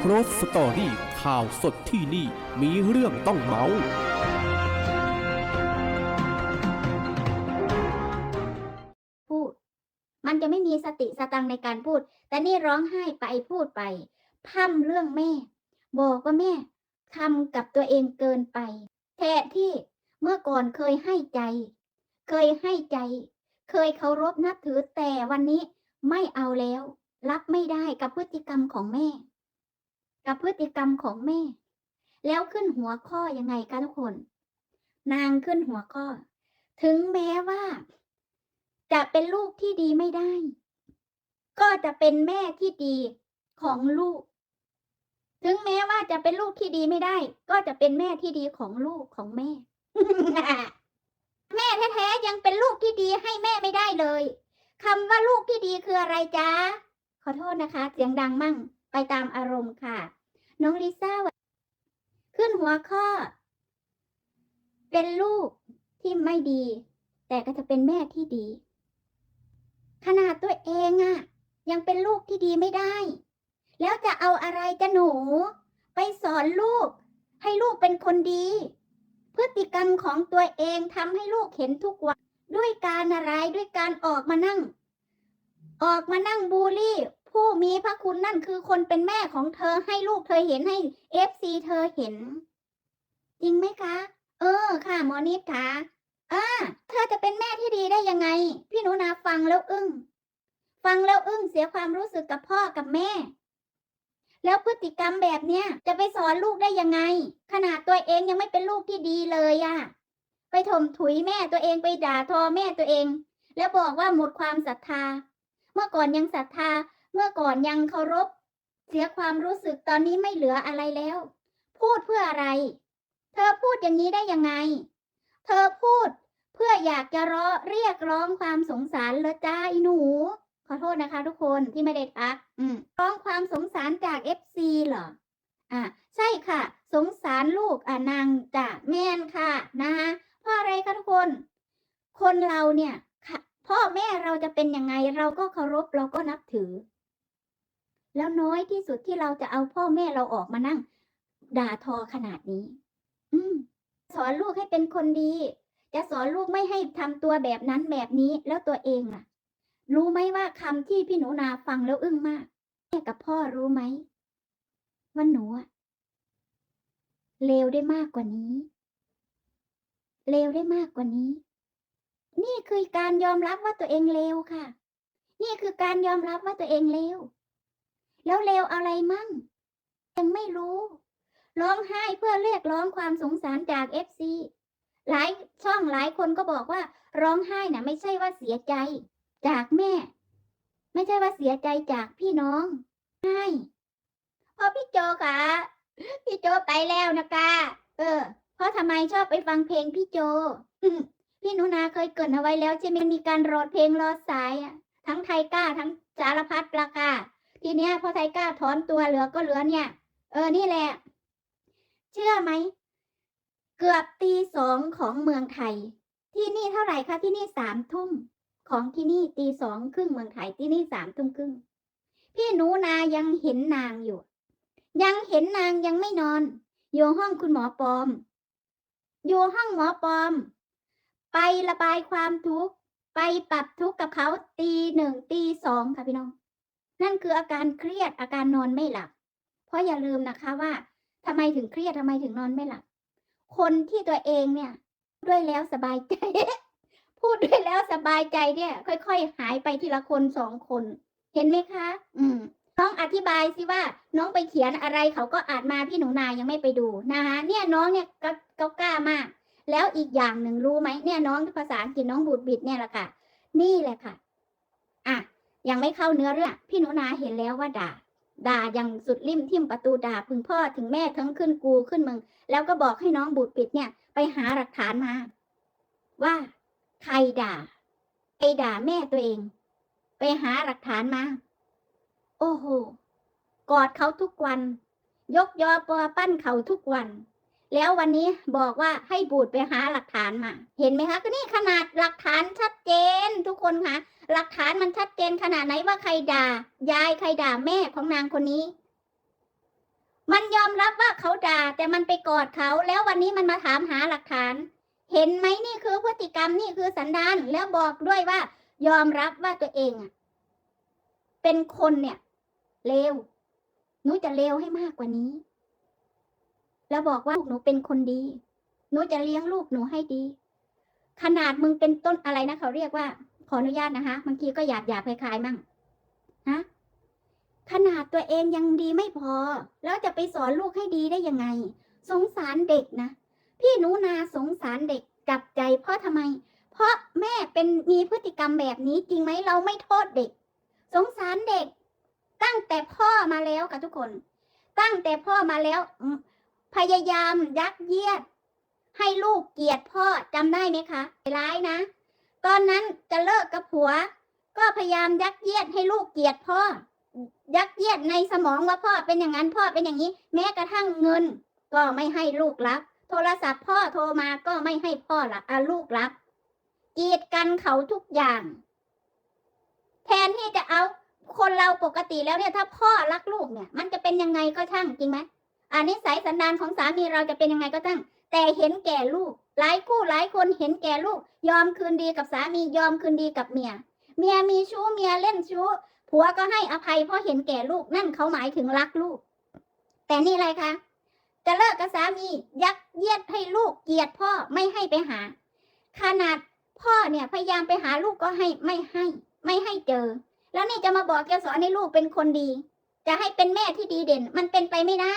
โครสสตอรี่ข่าวสดที่นี่มีเรื่องต้องเมาพูด มันจะไม่มีสติสตังในการพูด แต่นี่ร้องไห้ไปพูดไปพร่ำเรื่องแม่ บอกว่าแม่ทำกับตัวเองเกินไปแทนที่เมื่อก่อนเคยให้ใจ เคยให้ใจ เคยเคารพนับถือแต่วันนี้ไม่เอาแล้ว รับไม่ได้กับพฤติกรรมของแม่ กับพฤติกรรมของแม่ แล้วขึ้นหัวข้อยังไงคะทุกคน นางขึ้นหัวข้อ ถึงแม้ว่า จะเป็นลูกที่ดีไม่ได้ ก็จะเป็นแม่ที่ดีของลูก ถึงแม้ว่าจะเป็นลูกที่ดีไม่ได้ ก็จะเป็นแม่ที่ดีของลูกของแม่ แม่แท้ๆยังเป็นลูกที่ดีให้แม่ไม่ได้เลยคำว่าลูกที่ดีคืออะไรจ๊ะขอโทษนะคะ เสียงดังมั่งไปตามอารมณ์ค่ะ น้องลิซ่าขึ้นหัวข้อ เป็นลูกที่ไม่ดี แต่ก็จะเป็นแม่ที่ดี ขนาดตัวเองอะยังเป็นลูกที่ดีไม่ได้ แล้วจะเอาอะไรจะหนู ไปสอนลูก ให้ลูกเป็นคนดี พฤติกรรมของตัวเองทำให้ลูกเห็นทุกวันด้วยการอะไรด้วยการออกมานั่ง ออกมานั่งบูลลี่ ผู้มีพระคุณนั่นคือคนเป็นแม่ของเธอให้ลูกเธอเห็นให้เอฟซีเธอเห็น จริงไหมคะ เออค่ะหมอนิดค่ะอ่าเธอจะเป็นแม่ที่ดีได้ยังไง พี่หนูนาฟังแล้วอึ้งฟังแล้วอึ้งเสียความรู้สึกกับพ่อกับแม่ แล้วพฤติกรรมแบบเนี้ยจะไปสอนลูกได้ยังไง ขนาดตัวเองยังไม่เป็นลูกที่ดีเลยอะไปถมถุยแม่ตัวเองไปด่าทอแม่ตัวเอง แล้วบอกว่าหมดความศรัทธา เมื่อก่อนยังศรัทธา มื่อก่อนยังเคารพ เสียความรู้สึกตอนนี้ไม่เหลืออะไรแล้ว พูดเพื่ออะไร เธอพูดอย่างนี้ได้ยังไง เธอพูดเพื่ออยากจะร้อเรียกร้องความสงสารเหรอจ้าอ้หนู ขอโทษนะคะ ทุกคนที่ไม่ได้ทัก อืมร้องความสงสารจากเอฟซีเหรออ่าใช่ค่ะ สงสารลูกอ่านางจ่าแม่นค่ะนะคะเพราะอะไรคะทุกคน คนเราเนี่ยพ่อแม่เราจะเป็นยังไงเราก็เคารพเราก็นับถือ แล้วน้อยที่สุดที่เราจะเอาพ่อแม่เราออกมานั่ง ด่าทอขนาดนี้ อืม สอนลูกให้เป็นคนดี จะสอนลูกไม่ให้ทำตัวแบบนั้นแบบนี้แล้วตัวเองล่ะ รู้ไหมว่าคำที่พี่หนูนาฟังแล้วอึ้งมากแม่กับพ่อรู้ไหมว่าหนูอะเลวได้มากกว่านี้ เลวได้มากกว่านี้ นี่คือการยอมรับว่าตัวเองเลวค่ะ นี่คือการยอมรับว่าตัวเองเลว แล้วเลวอะไรมั่ง ยังไม่รู้ ร้องไห้เพื่อเรียกร้องความสงสารจากเอฟซีหลายช่องหลายคนก็บอกว่า ร้องไห้น่ะ ไม่ใช่ว่าเสียใจ จากแม่ ไม่ใช่ว่าเสียใจจากพี่น้องใช่พอพี่โจค่ะ พี่โจไปแล้วนะคะเออ เพราะทำไมชอบไปฟังเพลงพี่โจพี่นุนาเคยเกรินเอาไว้แล้วใช่ไหมมีการรอเพลงรอสายอะทั้งไทยก้าทั้งสารพัดราคา ทีเนี้ยพอไทยก้าถอนตัวเหลือก็เหลือเนี่ย เออนี่แหละ เชื่อไหม เกือบตีสองของเมืองไทย ที่นี่เท่าไหร่คะที่นี่สามทุ่มของที่นี่ตีสองครึ่งเมืองไทยที่นี่สามทุ่มครึ่งพี่หนูนายังเห็นนางอยู่ ยังเห็นนางยังไม่นอน อยู่ห้องคุณหมอปอม อยู่ห้องหมอปอม ไประบายความทุกข์ ไปปรับทุกข์กับเขาตีหนึ่งตีสองค่ะพี่น้อง นั่นคืออาการเครียดอาการนอนไม่หลับ เพราะอย่าลืมนะคะว่าทำไมถึงเครียดทำไมถึงนอนไม่หลับ คนที่ตัวเองเนี่ยด้วยแล้วสบายใจ พูดด้วยแล้วสบายใจเนี่ย ค่อยๆ หายไปทีละคนสองคน เห็นไหมคะ อืมน้องอธิบายสิว่า น้องไปเขียนอะไรเขาก็อ่านมาพี่หนูนายังไม่ไปดูนะคะเนี่ยน้องเนี่ยก็ก็กล้ามาก แล้วอีกอย่างหนึ่งรู้ไหมเนี่ยน้องภาษาอังกฤษน้องบูดบิดเนี่ยแหละค่ะ นี่แหละค่ะ อะ ยังไม่เข้าเนื้อเรื่อง พี่หนูนาเห็นแล้วว่าด่า ด่าอย่างสุดริมทิ่มประตูด่าพึงพ่อถึงแม่ทั้งขึ้นกูขึ้นมึง แล้วก็บอกให้น้องบูดปิดเนี่ย ไปหาหลักฐานมา ว่าใครด่าใครด่าแม่ตัวเอง ไปหาหลักฐานมา โอ้โห กอดเขาทุกวัน ยกยอปอปั้นเขาทุกวัน แล้ววันนี้บอกว่าให้บูดไปหาหลักฐานมา เห็นไหมคะ ก็นี่ขนาดหลักฐานชัดเจน ทุกคนคะหลักฐานมันชัดเจนขนาดไหนว่าใครด่า ยายใครด่าแม่ของนางคนนี้ มันยอมรับว่าเขาด่า แต่มันไปกอดเขาแล้ววันนี้มันมาถามหาหลักฐาน เห็นไหมนี่คือพฤติกรรมนี่คือสันดานแล้วบอกด้วยว่า ยอมรับว่าตัวเองอะเป็นคนเนี่ยเลวหนูจะเลวให้มากกว่านี้ แล้วบอกว่าลูกหนูเป็นคนดี หนูจะเลี้ยงลูกหนูให้ดี ขนาดมึงเป็นต้นอะไรนะเขาเรียกว่า ขออนุญาตนะคะบางทีก็อยากอยากคล้ายๆมั่งฮะขนาดตัวเองยังดีไม่พอ แล้วจะไปสอนลูกให้ดีได้ยังไง สงสารเด็กนะ พี่หนูนาสงสารเด็กจับใจ เพราะทำไม เพราะแม่เป็นมีพฤติกรรมแบบนี้จริงไหมเราไม่โทษเด็ก สงสารเด็ก ตั้งแต่พ่อมาแล้วค่ะทุกคน ตั้งแต่พ่อมาแล้ว พยายามยักเยียด ให้ลูกเกลียดพ่อจำได้ไหมคะร้ายนะ ตอนนั้นจะเลิกกับผัว ก็พยายามยักเยียดให้ลูกเกลียดพ่อ ยักเยียดในสมองว่าพ่อเป็นอย่างนั้นพ่อเป็นอย่างนี้ แม้กระทั่งเงิน ก็ไม่ให้ลูกรับ โทรศัพท์พ่อโทรมาก็ไม่ให้พ่อรับอะลูกรับกีดกันเขาทุกอย่าง แทนที่จะเอาคนเราปกติแล้วเนี่ยถ้าพ่อรักลูกเนี่ย มันจะเป็นยังไงก็ช่างจริงไหม อันนี้สายสันดานของสามีเราจะเป็นยังไงก็ช่างแต่เห็นแก่ลูก หลายคู่หลายคนเห็นแก่ลูก ยอมคืนดีกับสามียอมคืนดีกับเมีย เมียมีชู้เมียเล่นชู้ผัวก็ให้อภัยเพราะเห็นแก่ลูกนั่นเขาหมายถึงรักลูก แต่นี่อะไรคะจะเลิกกับสามียักเยียดให้ลูกเกลียดพ่อไม่ให้ไปหา ขนาดพ่อเนี่ยพยายามไปหาลูกก็ให้ไม่ให้ ไม่ให้เจอ แล้วนี่จะมาบอกจะสอนให้ลูกเป็นคนดี จะให้เป็นแม่ที่ดีเด่น มันเป็นไปไม่ได้